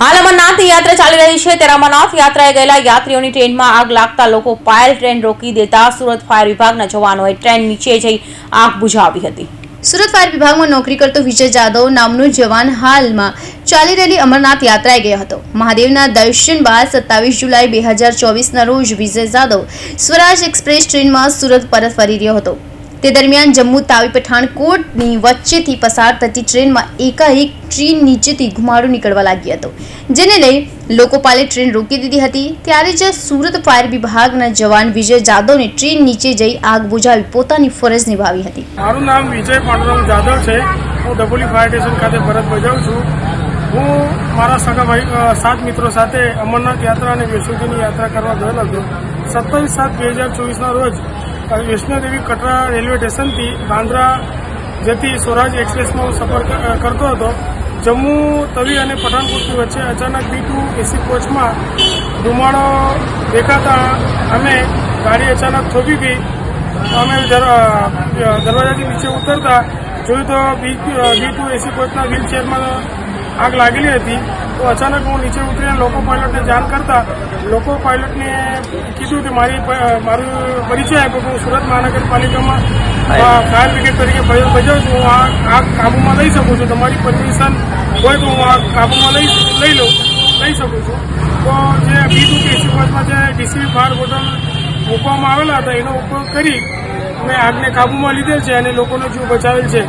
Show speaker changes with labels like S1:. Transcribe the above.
S1: હાલ અમરનાથ યાત્રા ચાલી રહી છે. ત્યારે અમરનાથ યાત્રાએ ગયેલા યાત્રીઓની ટ્રેનમાં આગ લાગતા લોકો પાયલ ટ્રેન રોકી દેતા સુરત ફાયર વિભાગના જવાનોએ ટ્રેન નીચે જઈ આગ બુઝાવી હતી.
S2: સુરત ફાયર વિભાગમાં નોકરી કરતો વિજય જાદવ નામનો જવાન હાલમાં ચાલી રહેલી અમરનાથ યાત્રાએ ગયો હતો. મહાદેવના દર્શન બાદ સત્તાવીસ જુલાઈ બે હજાર ચોવીસના રોજ વિજય જાદવ સ્વરાજ એક્સપ્રેસ ટ્રેનમાં સુરત પરત ફરી રહ્યો હતો. તે દરમિયાન જમ્મુ તાવી પઠાણકોટની વચ્ચેથી પસાર થતી ટ્રેનમાં એકાએક ટ્રેન નીચેથી ઘુમાડો નીકળવા લાગ્યો હતો, જેને લઈ લોકોપાલે ટ્રેન રોકી દીધી હતી. ત્યારે જ સુરત ફાયર વિભાગના જવાન વિજય જાદવને ટ્રેન નીચે જઈ આગ બુઝાવી પોતાની ફરજ નિભાવી હતી.
S3: મારું નામ વિજય પાંડુરંગ જાદવ છે. હું ડબોલી ફાયર સ્ટેશન ખાતે ફરજ બજાવું છું. હું મારા સગા ભાઈ સાત મિત્રો સાથે અમરનાથ યાત્રા અને વૈષ્ણુજીની યાત્રા કરવા ગયેલો હતો. સત્તાવીસ સાત બે હજાર ચોવીસના રોજ વૈષ્ણોદેવી કટરા રેલવે સ્ટેશનથી બાંદ્રા જતી સ્વરાજ એક્સપ્રેસમાં હું સફર કરતો હતો. જમ્મુ, તવી અને પઠાણકોટની વચ્ચે અચાનક બી ટુ એસી કોચમાં ધુમાડો દેખાતા અમે ગાડી અચાનક થોભી ગઈ. અમે દર- દરવાજાથી નીચે ઉતરતા જોયું તો બી બી ટુ એસી કોચના વ્હીલચેરમાં આગ લાગેલી હતી તો અચાનક હું નીચે ઉતરીને લોકો પાયલટને જાણ કરતા લોકો પાયલટને કીધું કે મારી મારું પરિચય આપ્યો કે હું સુરત મહાનગરપાલિકામાં ફાયર બ્રિગેડ તરીકે ભજવું છું હું આ આગ કાબૂમાં લઈ શકું છું. તમારી પરમિશન હોય તો હું આગ કાબૂમાં લઈ લઈ લઉં લઈ શકું છું. તો જે બી ટુ એસી કોચમાં જે ડીસી ફાયર બોટલ મૂકવામાં આવેલા હતા એનો ઉપયોગ કરી મેં આગને કાબૂમાં લીધેલ છે અને લોકોનો જીવ બચાવેલ છે.